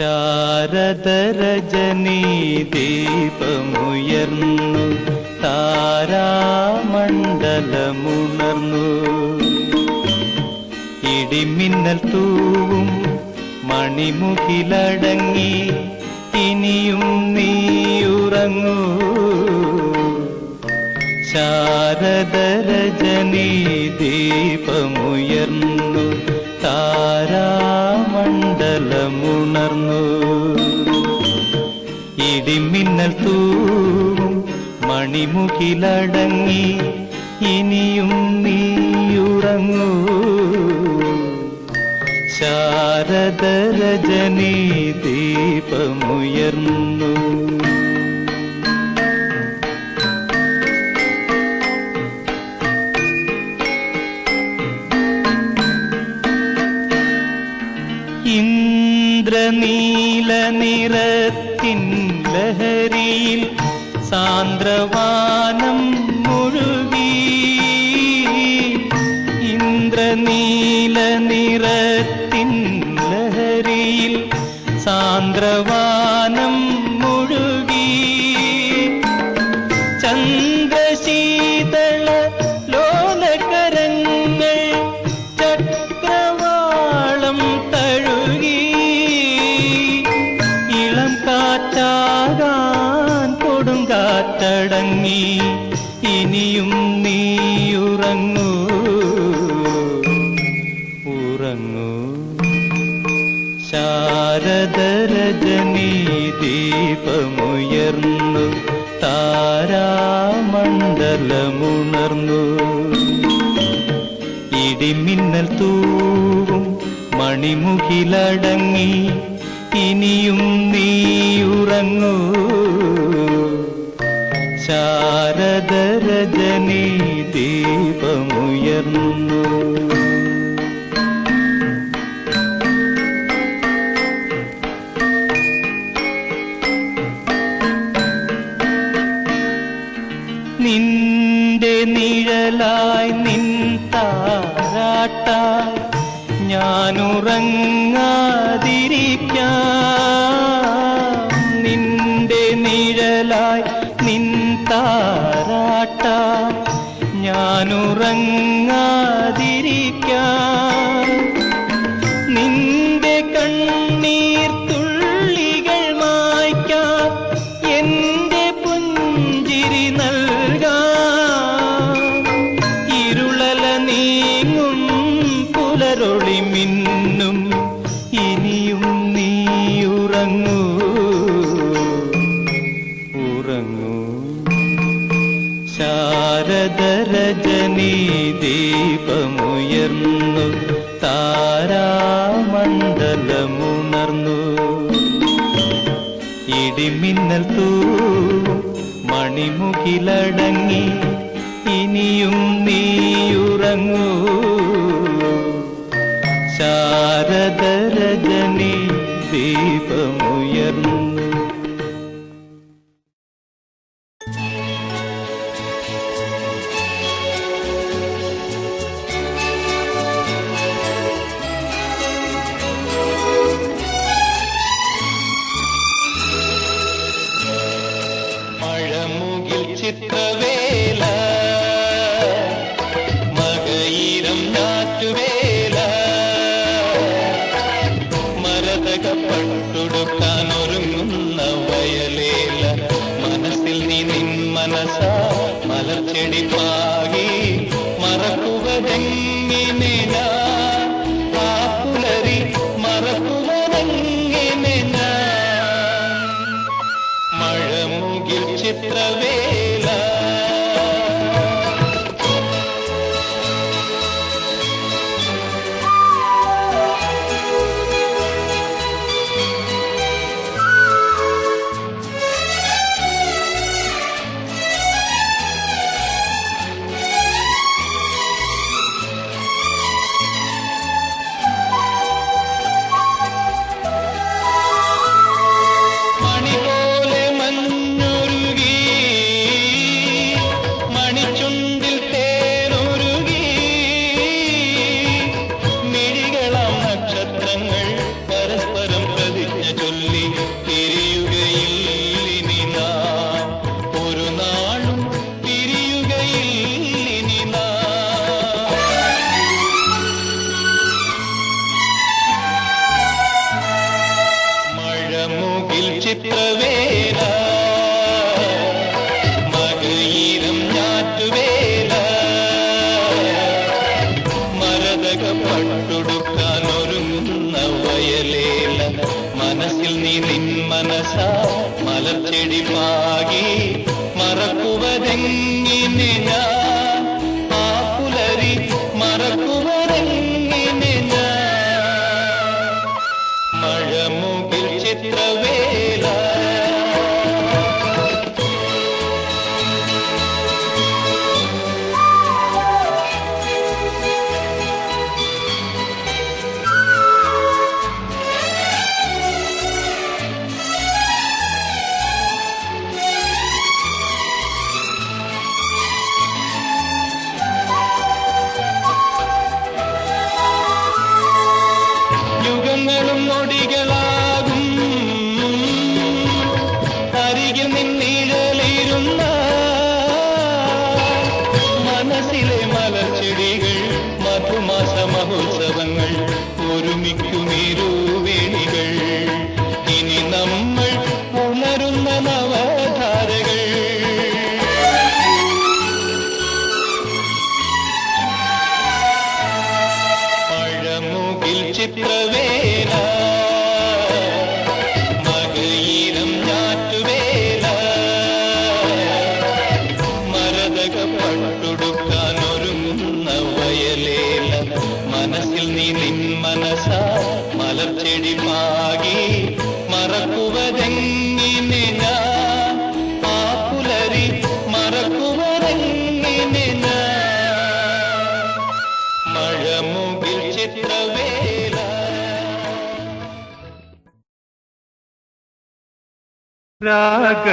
ശാരദരജനീ ദീപമുയർന്നു താരാമണ്ഡലമുണർന്നു. ഇടിമിന്നൽ തൂവും മണിമുകിലടങ്ങി ഇനിയും നീയുറങ്ങൂ ശാരദരജനീ ദീപമുയർന്നു താരാമണ്ഡലമുണർന്നു. ഇടിമിന്നൽ തൂവും മണിമുകിലടങ്ങി ഇനിയും നീയുറങ്ങൂ. ശാരദരജനീ ദീപമുയർന്നു. ഇന്ദ്രനീല നിറത്തിൻ ലഹരിയിൽ സാന്ദ്രവാനം കൊടുങ്കാറ്റടങ്ങി ഇനിയും നീയുറങ്ങൂ. ഉറങ്ങൂ. ശാരദരജനീ ദീപമുയർന്നു താരാമണ്ഡലമുണർന്നു. ഇടിമിന്നൽ തൂവും മണിമുകിലടങ്ങി ഇനിയും ശാരദരജനീ ദീപമുയർന്നു. നിന്റെ നിഴലായി നിൻ താരാട്ടായി ഞാനുറങ്ങാതിരിക്കാം ഞാനുറങ്ങാതിരിക്കാം താരാമണ്ഡലമുണർന്നു ഇടിമിന്നൽ തൂ മണിമുകിലടങ്ങി ഇനിയും നീയുറങ്ങൂ. ശാരദരജനി ദീപമുയർന്നു. വാകി മറക്കുവതെങ്ങിനെ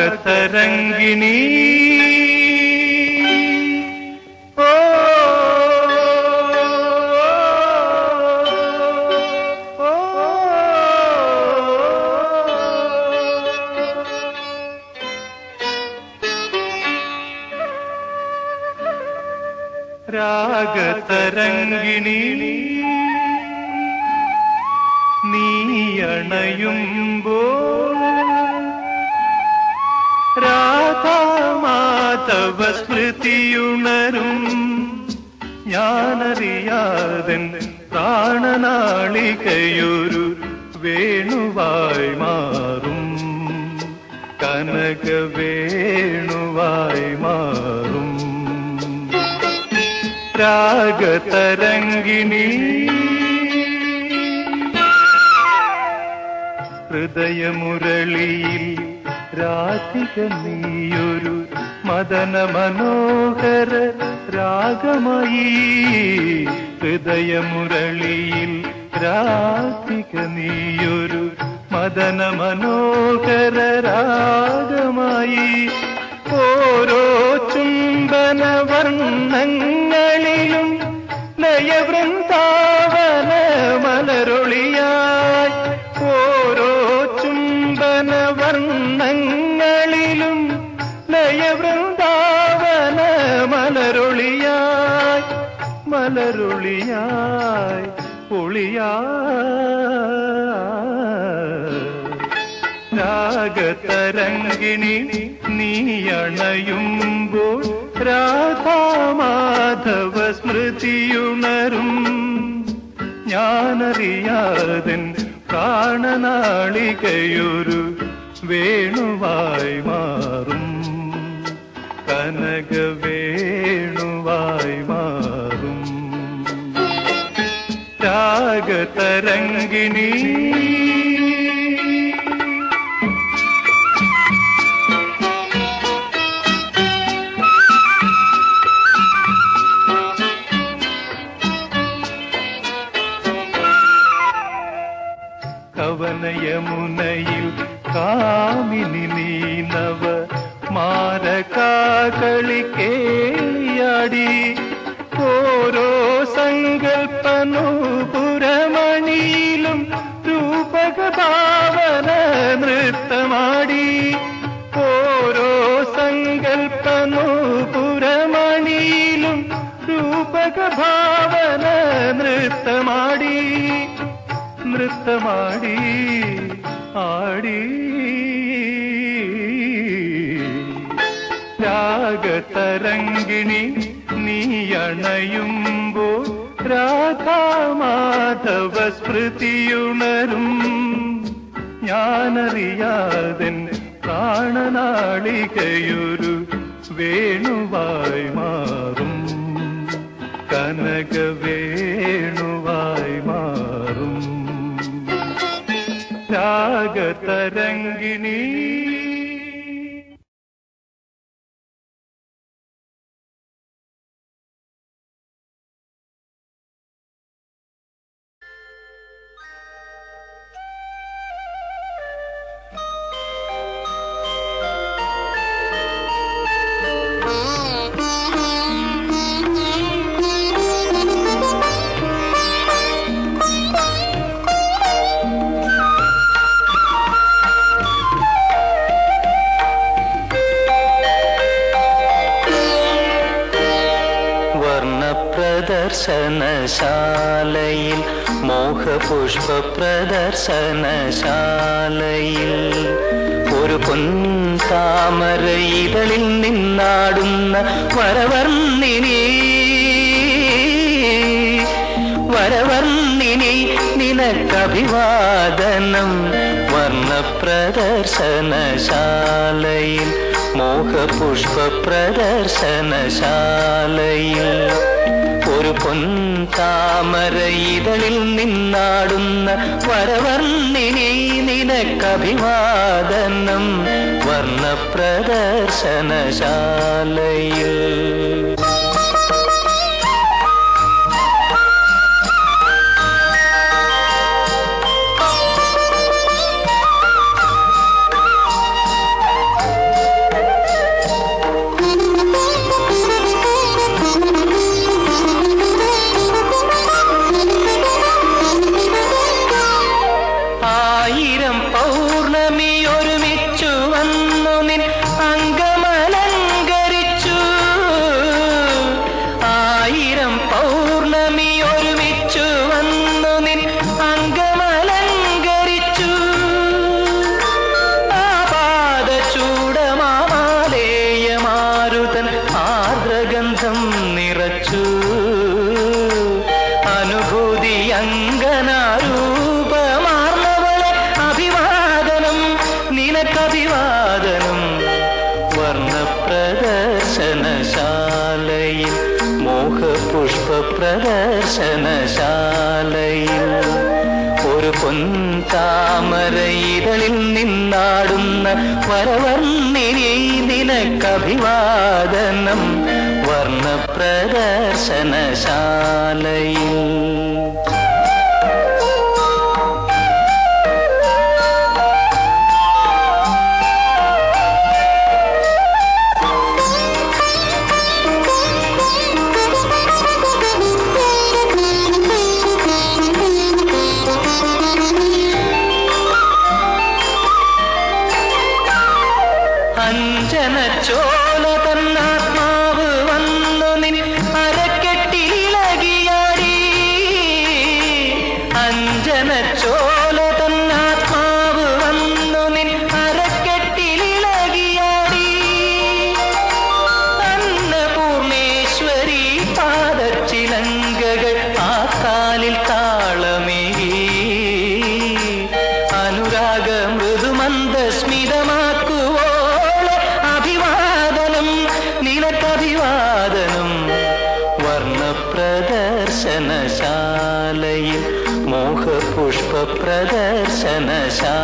രാഗതരംഗിണി ഓ രാഗതരംഗിണി നീയണയുമ്പോൾ രാധാമാധവ സ്മൃതിയുണരും ഞാനറിയാതൻ പ്രാണനാളികയൊരു വേണുവായി മാറും. കനക വേണുവായി മാറും. രാഗതരംഗിണി. ഹൃദയമുരളിയിൽ രാധിക നീയൊരു മദന മനോഹര രാഗമായി ഹൃദയമുരളിയിൽ രാധിക നീയൊരു മദന മനോഹര രാഗമായി. ഓരോ ചുംബന വർണങ്ങളിലും ലയവൃന്ദാവന മലരൊളിയായി രാഗതരംഗിണി നീയണയുമ്പോൾ രാധാമാധവ സ്മൃതിയുണരും. ഞാനറിയാതൻ പ്രാണനാളികയൊരു വേണുവായി മാറും. കനക വേണുവായി മാറും. राग तरंगिनी ಕವನಯಮುನಯು ಕಾಮಿನಿ ನೀನವ ಮಾರಕಾಗಳಿಕೆ നൃത്തമാടി ആടി. രാഗതരംഗിണി നീയണയുമ്പോൾ രാധാമാധവ സ്മൃതിയുണരും ഞാനറിയാതൻ പ്രാണനാളികയൊരു വേണുവായി മാറും. കനക വേണുവായി गतरङ्गिनी വർണപ്രദർശനശാലയിൽ മോഹപുഷ്പ പ്രദർശനശാലയിൽ ഒരു പൊൻതാമര ഇതളിൽ നിന്നാടുന്ന വരവർണിനി വരവർണിനി നിനക്കഭിവാദനം. വർണപ്രദർശനശാലയിൽ മോഹപുഷ്പ പ്രദർശനശാലയിൽ ഒരു പൊൻതാമര ഇതളിൽ നിന്നാടുന്ന വരവർണിനി നിനക്കഭിവാദനം വർണപ്രദർശനശാലയിൽ. ആയിരം വരവർണിനി നിനക്കഭിവാദനം വർണപ്രദർശനശാലയിൽ. അഞ്ജന അഞ്ജന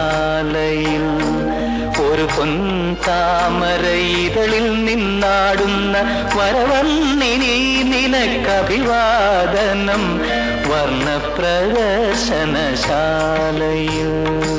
പ്രദർശനശാലയിൽ ഒരു പൊൻതാമര ഇതളിൽ നിന്നാടുന്ന വരവന്നിനി നിനക്കഭിവാദനം. വർണപ്രദർശനശാലയിൽ.